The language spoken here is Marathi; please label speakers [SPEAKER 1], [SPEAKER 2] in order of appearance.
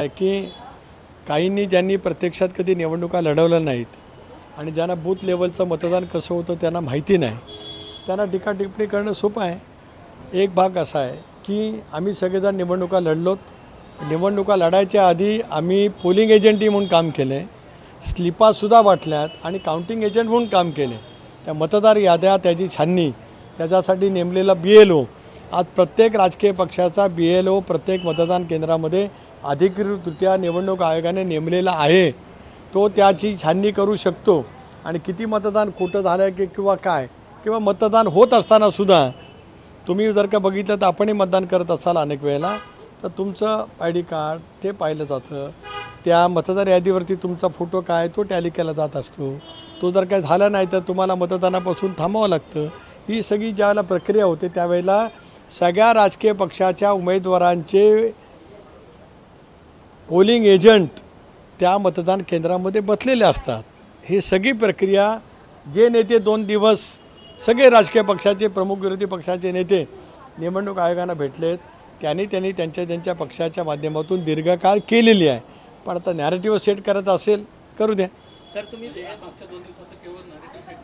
[SPEAKER 1] की काहींनी ज्यांनी प्रत्यक्षात कधी निवडणुका लढवल्या नाहीत आणि ज्यांना बूथ लेवलचं मतदान कसं होतं त्यांना माहिती नाही त्यांना टीका टिप्पणी करणं सोपं आहे. एक भाग असा आहे की आम्ही सगळेजण निवडणुका लढलोत. निवडणुका लढायच्या आधी आम्ही पोलिंग एजंटी म्हणून काम केलं आहे स्लिपासुद्धा वाटल्यात आणि काउंटिंग एजंट म्हणून काम केले त्या मतदार याद्या त्याची छाननी त्याच्यासाठी नेमलेला बी एल ओ आज प्रत्येक राजकीय पक्षाचा बी एल ओ प्रत्येक मतदान केंद्रामध्ये अधिकृतरित्या निवडणूक आयोगाने नेमलेला आहे तो त्याची छाननी करू शकतो. आणि किती मतदान खोटं झालं की किंवा काय किंवा मतदान होत असतानासुद्धा तुम्ही जर का बघितलं तर आपणही मतदान करत असाल अनेक वेळेला तर तुमचं आय डी कार्ड ते पाहिलं जातं. त्या मतदार यादीवरती तुमचा फोटो काय तो टॅली केला जात असतो. तो जर काय झाला नाही तर तुम्हाला मतदानापासून थांबावं लागतं. ही सगळी ज्यावेळेला प्रक्रिया होते त्यावेळेला सगळ्या राजकीय पक्षाच्या उमेदवारांचे पोलिंग एजंट त्या मतदान केंद्रामध्ये बसलेले असतात. ही सगळी प्रक्रिया जे नेते दोन दिवस सगळे राजकीय पक्षाचे प्रमुख विरोधी पक्षाचे नेते निवडणूक आयोगानं भेटलेत. त्यांनी त्यांनी त्यांच्या त्यांच्या पक्षाच्या माध्यमातून दीर्घकाळ केलेली आहे. पण आता नॅरेटिव्ह सेट करत असेल करू द्या.
[SPEAKER 2] सर तुम्ही मागच्या दोन दिवसात केवळ